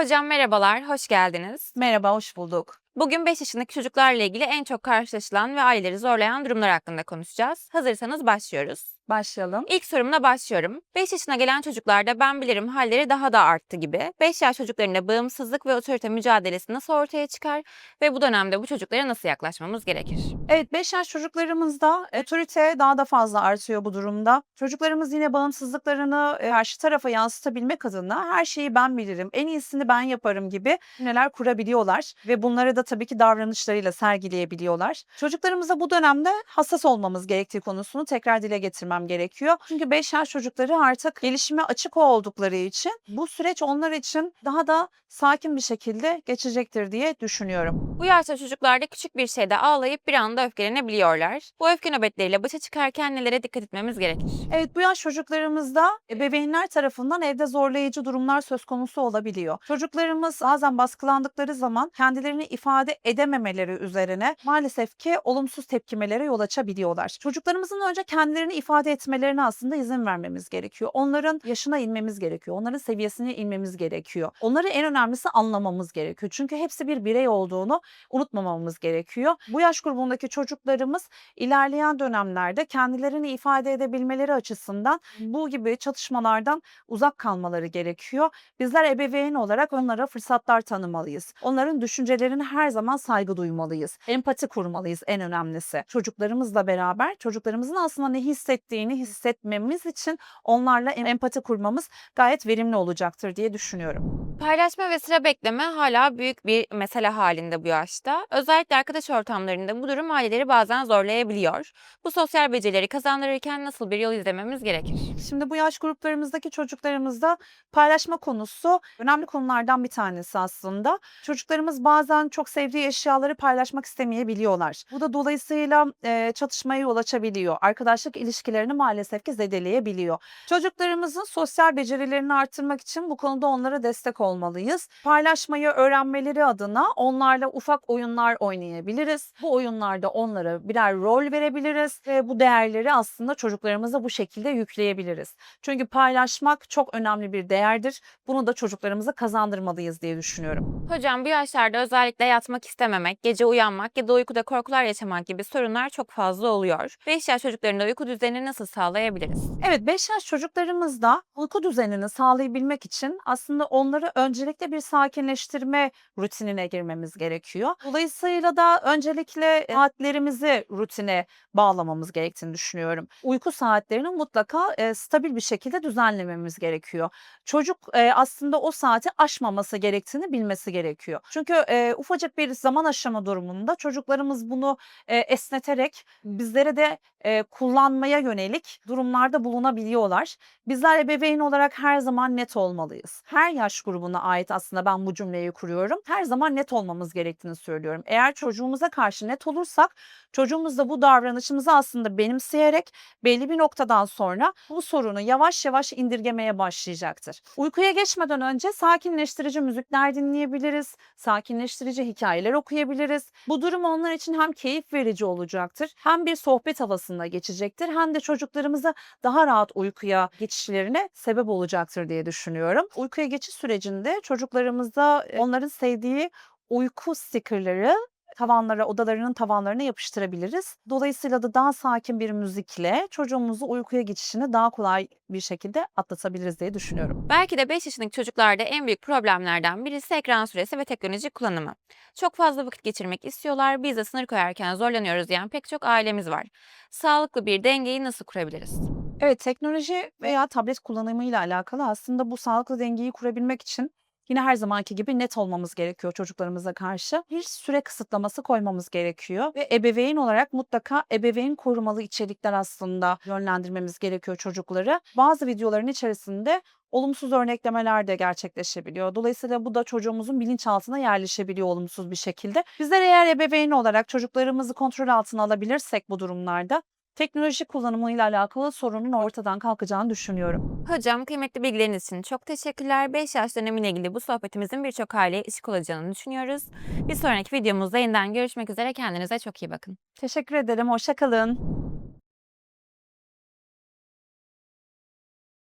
Hocam merhabalar, hoş geldiniz. Merhaba, hoş bulduk. Bugün 5 yaşındaki çocuklarla ilgili en çok karşılaşılan ve aileleri zorlayan durumlar hakkında konuşacağız. Hazırsanız başlıyoruz. Başlayalım. İlk sorumla başlıyorum. 5 yaşına gelen çocuklarda ben bilirim halleri daha da arttı gibi. 5 yaş çocuklarında bağımsızlık ve otorite mücadelesi nasıl ortaya çıkar ve bu dönemde bu çocuklara nasıl yaklaşmamız gerekir? Evet, 5 yaş çocuklarımızda otorite daha da fazla artıyor bu durumda. Çocuklarımız yine bağımsızlıklarını e, karşı tarafa yansıtabilmek adına her şeyi ben bilirim, en iyisini ben yaparım gibi cümleler kurabiliyorlar ve bunları da tabii ki davranışlarıyla sergileyebiliyorlar. Çocuklarımıza bu dönemde hassas olmamız gerektiği konusunu tekrar dile getirmem gerekiyor. Çünkü 5 yaş çocukları artık gelişime açık oldukları için bu süreç onlar için daha da sakin bir şekilde geçecektir diye düşünüyorum. Bu yaşta çocuklarda küçük bir şeyde ağlayıp bir anda öfkelenebiliyorlar. Bu öfke nöbetleriyle başa çıkarken nelere dikkat etmemiz gerekir? Evet bu yaş çocuklarımızda ebeveynler tarafından evde zorlayıcı durumlar söz konusu olabiliyor. Çocuklarımız bazen baskılandıkları zaman kendilerini ifade edememeleri üzerine maalesef ki olumsuz tepkimelere yol açabiliyorlar. Çocuklarımızın önce kendilerini ifade etmelerine aslında izin vermemiz gerekiyor. Onların yaşına inmemiz gerekiyor. Onların seviyesine inmemiz gerekiyor. Onları en önemlisi anlamamız gerekiyor. Çünkü hepsi bir birey olduğunu unutmamamız gerekiyor. Bu yaş grubundaki çocuklarımız ilerleyen dönemlerde kendilerini ifade edebilmeleri açısından bu gibi çatışmalardan uzak kalmaları gerekiyor. Bizler ebeveyn olarak onlara fırsatlar tanımalıyız. Onların düşüncelerine her zaman saygı duymalıyız. Empati kurmalıyız en önemlisi. Çocuklarımızla beraber çocuklarımızın aslında ne hissettiğini hissetmemiz için onlarla em- empati kurmamız gayet verimli olacaktır diye düşünüyorum. Paylaşma ve sıra bekleme hala büyük bir mesele halinde bu yaşta. Özellikle arkadaş ortamlarında bu durum aileleri bazen zorlayabiliyor. Bu sosyal becerileri kazandırırken nasıl bir yol izlememiz gerekir? Şimdi bu yaş gruplarımızdaki çocuklarımızda paylaşma konusu önemli konulardan bir tanesi aslında. Çocuklarımız bazen çok sevdiği eşyaları paylaşmak istemeyebiliyorlar. Bu da dolayısıyla e, çatışmaya yol açabiliyor. Arkadaşlık ilişkilerini maalesef ki zedeleyebiliyor. Çocuklarımızın sosyal becerilerini artırmak için bu konuda onlara destek olmalıyız. Paylaşmayı öğrenmeleri adına onlarla ufak oyunlar oynayabiliriz. Bu oyunlarda onlara birer rol verebiliriz ve bu değerleri aslında çocuklarımıza bu şekilde yükleyebiliriz. Çünkü paylaşmak çok önemli bir değerdir. Bunu da çocuklarımıza kazandırmalıyız diye düşünüyorum. Hocam bu yaşlarda özellikle yatmak istememek, gece uyanmak ya da uykuda korkular yaşamak gibi sorunlar çok fazla oluyor. 5 yaş çocuklarında uyku düzenini nasıl sağlayabiliriz? Evet 5 yaş çocuklarımızda uyku düzenini sağlayabilmek için aslında onları öncelikle bir sakinleştirme rutinine girmemiz gerekiyor. Dolayısıyla da öncelikle saatlerimizi rutine bağlamamız gerektiğini düşünüyorum. Uyku saatlerini mutlaka e, stabil bir şekilde düzenlememiz gerekiyor. Çocuk e, aslında o saati aşmaması gerektiğini bilmesi gerekiyor. Çünkü e, ufacık bir zaman aşama durumunda çocuklarımız bunu e, esneterek bizlere de e, kullanmaya yönelik durumlarda bulunabiliyorlar. Bizler ebeveyn olarak her zaman net olmalıyız. Her yaş grubuna ait aslında ben bu cümleyi kuruyorum. Her zaman net olmamız gerektiğini söylüyorum. Eğer çocuğumuza karşı net olursak çocuğumuz da bu davranışımızı aslında benimseyerek belli bir noktadan sonra bu sorunu yavaş yavaş indirgemeye başlayacaktır. Uykuya geçmeden önce sakinleştirici müzikler dinleyebiliriz, sakinleştirici hikayeler okuyabiliriz. Bu durum onlar için hem keyif verici olacaktır, hem bir sohbet havasında geçecektir, hem de çocuklarımıza daha rahat uykuya geçişlerine sebep olacaktır diye düşünüyorum. Uykuya geçiş sürecinde çocuklarımıza e, onların sevdiği uyku stickerları tavanlara, odalarının tavanlarına yapıştırabiliriz. Dolayısıyla da daha sakin bir müzikle çocuğumuzu uykuya geçişini daha kolay bir şekilde atlatabiliriz diye düşünüyorum. Belki de 5 yaşındaki çocuklarda en büyük problemlerden birisi ekran süresi ve teknoloji kullanımı. Çok fazla vakit geçirmek istiyorlar, biz de sınır koyarken zorlanıyoruz diyen pek çok ailemiz var. Sağlıklı bir dengeyi nasıl kurabiliriz? Evet, teknoloji veya tablet kullanımıyla alakalı aslında bu sağlıklı dengeyi kurabilmek için yine her zamanki gibi net olmamız gerekiyor çocuklarımıza karşı. Bir süre kısıtlaması koymamız gerekiyor ve ebeveyn olarak mutlaka ebeveyn korumalı içerikler aslında yönlendirmemiz gerekiyor çocukları. Bazı videoların içerisinde olumsuz örneklemeler de gerçekleşebiliyor. Dolayısıyla bu da çocuğumuzun bilinçaltına yerleşebiliyor olumsuz bir şekilde. Bizler eğer ebeveyn olarak çocuklarımızı kontrol altına alabilirsek bu durumlarda teknoloji kullanımıyla alakalı sorunun ortadan kalkacağını düşünüyorum. Hocam kıymetli bilgileriniz için çok teşekkürler. 5 yaş dönemiyle ilgili bu sohbetimizin birçok aileye ışık olacağını düşünüyoruz. Bir sonraki videomuzda yeniden görüşmek üzere. Kendinize çok iyi bakın. Teşekkür ederim. Hoşça kalın.